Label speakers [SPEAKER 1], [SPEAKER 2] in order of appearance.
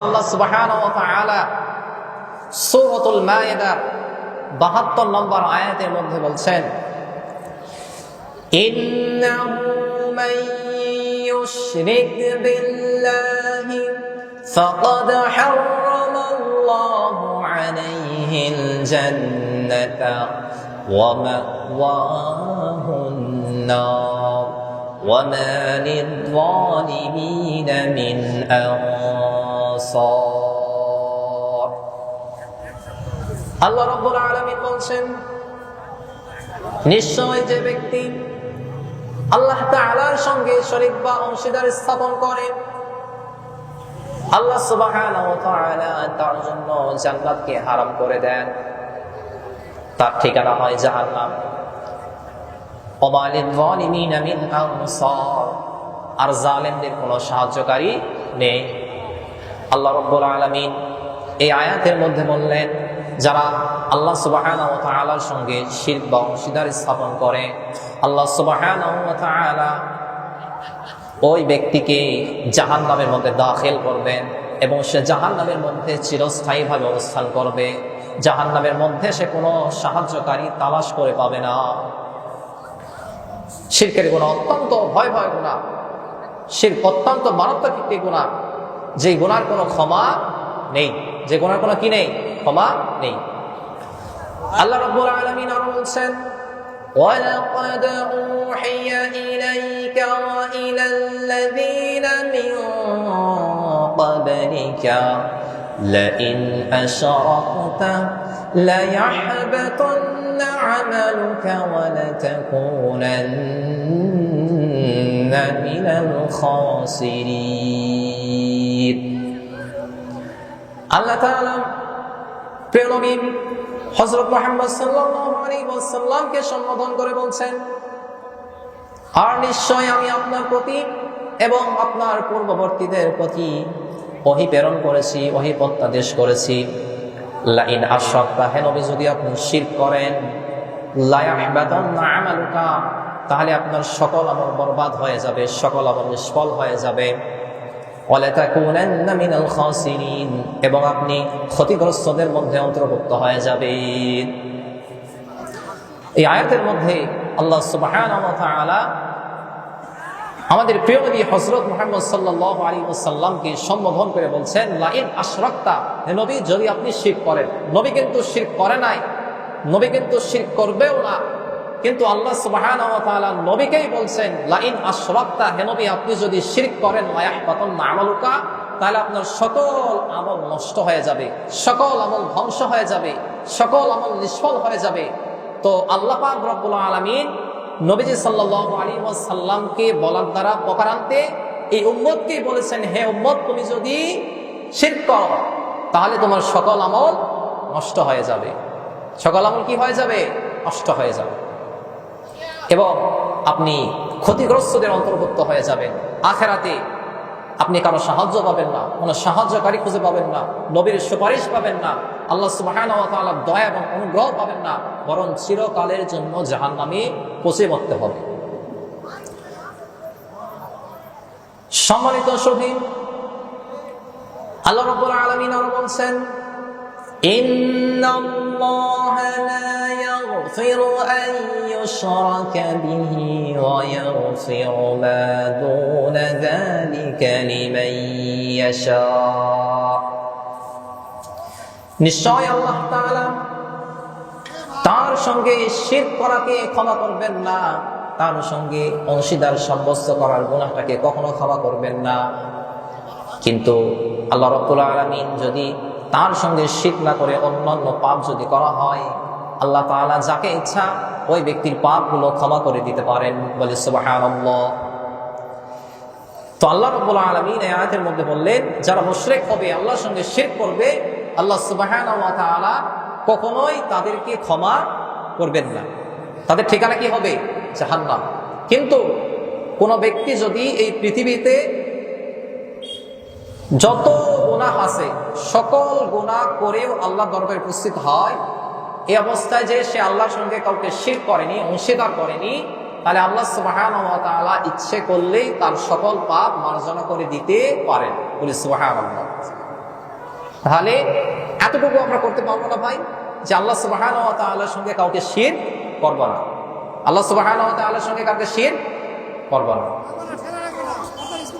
[SPEAKER 1] আল্লাহ সুবহানাহু ওয়া তাআলা সূরাতুল মায়েদার 72 নম্বর আয়াতের মধ্যে বলছেন ইন্নাহু মান ইউশরিক বিল্লাহি ফাকাদ হারামাল্লাহু আলাইহিল জান্নাতা ওয়া মাওয়াহুন নার وما للظالمين من أنصار আল্লাহ রব্বুল আলামিন বলছেন, নিশ্চয় যে ব্যক্তি আল্লাহ সঙ্গে বা অংশীদার স্থাপন করে, আল্লাহ তার জন্য জান্নাতকে হারাম করে দেন। তার ঠিকানা হয় জাহান্নাম। আর জালেমদের কোনো সাহায্যকারী নেই। আল্লাহ রব্বুল আলমিন এই আয়াতের মধ্যে বললেন, যারা আল্লাহ সুবাহান ও তালার সঙ্গে শিল্প বা অংশীদার স্থাপন করে, আল্লাহ সুবাহান তালা ওই ব্যক্তিকে জাহান নামের মধ্যে দাখিল করবেন এবং সে জাহান নামের মধ্যে চিরস্থায়ীভাবে অবস্থান করবে। জাহান নামের মধ্যে সে কোনো সাহায্যকারী তালাশ করে পাবে না। শিরকের গুণা অত্যন্ত ভয় ভয় গুণা শির অত্যন্ত মারাত্মক একটি গুণা যে গুণার কোনো ক্ষমা নেই যে গুণার কোনো কি নেই ক্ষমা নেই আল্লাহ রাব্বুল আলামিন আরো বলছেন ولقد أوحي إليك وإلى الذين من قبلك لئن أشركت ليحبطن عملك ولتكونن من الخاسرين আল্লাহ তাআলা প্রিয় নবী হযরত মুহাম্মদ সাল্লাল্লাহু আলাইহি ওয়াসাল্লামকে সম্বোধন করে বলছেন আর নিশ্চয় আমি আপনার প্রতি এবং আপনার পূর্ববর্তীদের প্রতি ওহি প্রেরণ করেছি ওহি প্রত্যাদেশ করেছি লাইন আশরাক্তা হে নবী যদি আপনি শিরক করেন লায়াহবাতান্না আমালুকা তাহলে আপনার সকল আমল বরবাদ হয়ে যাবে, সকল আমল নিষ্ফল হয়ে যাবে। এবং আপনি ক্ষতিগ্রস্তদের মধ্যে অন্তর্ভুক্ত হয়ে যাবেন। এই আয়াতের মধ্যে আল্লাহ আমাদের প্রিয় হজরত মোহাম্মদ সাল্লাহ আলী ওসাল্লামকে সম্বোধন করে বলছেন, লাইন আশরাক্তা, হে নবী, যদি আপনি শির করেন। নবী কিন্তু শির করে নাই। নবী কিন্তু শির করবেও না। কিন্তু আল্লাহ সুবাহান নবীকেই বলছেন, লাইন আশরাক্তা, হে নবী, আপনি যদি শির করেন লায়াহ পাতন না আমলুকা তাহলে আপনার সকল আমল নষ্ট হয়ে যাবে, সকল আমল ধ্বংস হয়ে যাবে, সকল আমল নিষ্ফল হয়ে যাবে। তো আল্লাহ পাক রব্বুল আলমিন নবীজি সাল্লাহ আলী সাল্লামকে বলার দ্বারা প্রকারান্তে এই উম্মতকেই বলেছেন, হে উম্মত, তুমি যদি শির করো, তাহলে তোমার সকল আমল নষ্ট হয়ে যাবে। সকল আমল কি হয়ে যাবে? নষ্ট হয়ে যাবে। এবং আপনি ক্ষতিগ্রস্তদের অন্তর্ভুক্ত হয়ে যাবেন। আখেরাতে আপনি কারও সাহায্য পাবেন না, কোনো সাহায্যকারী খুঁজে পাবেন না, নবীর সুপারিশ পাবেন না, আল্লাহ সুবাহর দয়া এবং অনুগ্রহ পাবেন না, বরং চিরকালের জন্য জাহান নামে পচে মরতে হবে। সম্মানিত শহীদ আল্লাহ রব্বুল আলমিন আরও বলছেন يغفر أن يشرك به ويغفر ما دون ذلك لمن يشاء নিশ্চয় আল্লাহ তাআলা তার সঙ্গে শির করাকে ক্ষমা করবেন না তার সঙ্গে অংশীদার সাব্যস্ত করার গুণাটাকে কখনো ক্ষমা করবেন না কিন্তু আল্লাহ রব্বুল আলমিন যদি তার সঙ্গে শিখ না করে অন্যান্য পাপ যদি করা হয় আল্লাহ তাআলা যাকে ইচ্ছা ওই ব্যক্তির পাপগুলো ক্ষমা করে দিতে পারেন। বলে সুবহানাল্লাহ। তো আল্লাহ রব্বুল আলমিন আয়াতের মধ্যে বললেন, যারা মুশরিক হবে, আল্লাহর সঙ্গে শেখ করবে, আল্লাহ তাআলা কখনোই তাদেরকে ক্ষমা করবেন না। তাদের ঠিকানা কি হবে? জাহান্নাম। কিন্তু কোন ব্যক্তি যদি এই পৃথিবীতে যত গুনাহ আছে, সকল গুনাহ করেও আল্লাহ দরবারে উপস্থিত হয় এই অবস্থায় যে সে আল্লাহর সঙ্গে কাউকে শির করেনি, অংশীদার করেনি, তাহলে আল্লাহ সুবাহান ইচ্ছে করলেই তার সকল পাপ মার্জনা করে দিতে পারেন বলি সুবাহান তাহলে এতটুকু আমরা করতে পারব না ভাই, যে আল্লাহ সুবাহান সঙ্গে কাউকে শির করব না। আল্লাহ সুবাহান সঙ্গে কাউকে শির করব না।